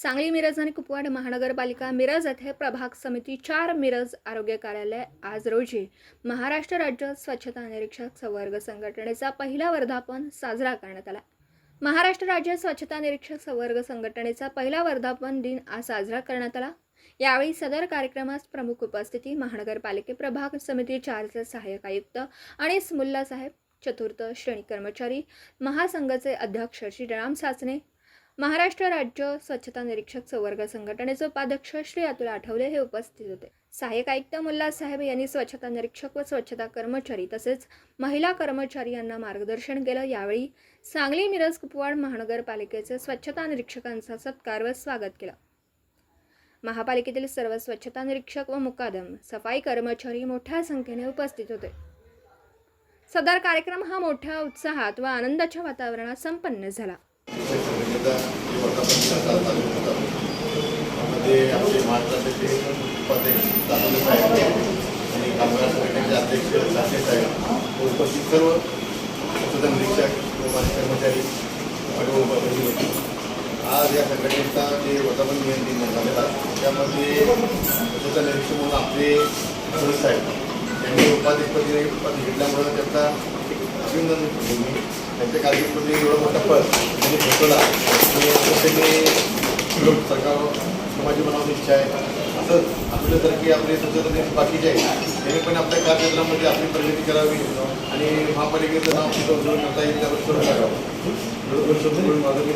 सांगली मिरज आणि कुपवाड महानगरपालिका मिरज येथे प्रभाग समिती चार मिरज आरोग्य कार्यालय आज रोजी महाराष्ट्र राज्य स्वच्छता निरीक्षक संवर्ग संघटनेचा पहिला वर्धापन साजरा करण्यात आला. महाराष्ट्र राज्य स्वच्छता निरीक्षक संवर्ग संघटनेचा पहिला वर्धापन दिन आज साजरा करण्यात आला. यावेळी सदर कार्यक्रमास प्रमुख उपस्थिती महानगरपालिके प्रभाग समिती चारचे सहाय्यक आयुक्त आणि स्मुल्ला साहेब चतुर्थ श्रेणी कर्मचारी महासंघाचे अध्यक्ष श्रीराम सासणे महाराष्ट्र राज्य स्वच्छता निरीक्षक संवर्ग संघटनेचे उपाध्यक्ष श्री अतुल आठवले हे उपस्थित होते. सहाय्यक आयुक्त मुल्ला साहेब यांनी स्वच्छता निरीक्षक व स्वच्छता कर्मचारी तसेच महिला कर्मचारी यांना मार्गदर्शन केलं. यावेळी सांगली मिरज कुपवाड महानगरपालिकेचे स्वच्छता निरीक्षकांचा सत्कार व स्वागत केलं. महापालिकेतील सर्व स्वच्छता निरीक्षक व मुकादम सफाई कर्मचारी मोठ्या संख्येने उपस्थित होते. सदर कार्यक्रम हा मोठ्या उत्साहात व आनंदाच्या वातावरणात संपन्न झाला. एकदा वर्धापन सरकार चालू होता त्यामध्ये आमचे महाराष्ट्राचे उपाध्यक्ष दादाजी साहेब आणि कामगार संघटनेचे अध्यक्ष लाटे साहेब व उपस्थित सर्व स्वच्छता निरीक्षक व माझे कर्मचारी सर्व उपस्थित होते. आज या संघटनेचा जे वर्धापन दिन दिन झालेला त्यामध्ये स्वच्छता निरीक्षक म्हणून आपले सुरेश साहेब त्यांनी उपाध्यक्षपदी पद घेतल्यामुळं त्यांचा अभिनंदन करतो मी त्यांच्या कारकिर्दीमध्ये एवढं मोठा पद त्यांनी घेतला आणि असं सरकार समाजी बनवण्याची इच्छा आहे. असं आपल्यासारखे आपले स्वच्छता बाकीचे आहेत त्यांनी पण आपल्या कार्यक्षेत्रामध्ये आपली प्रगती करावी. आणि महापालिकेचं नाव सुद्धा उजळून करता येईल त्यावर सुरू करावं. एवढं माझं मी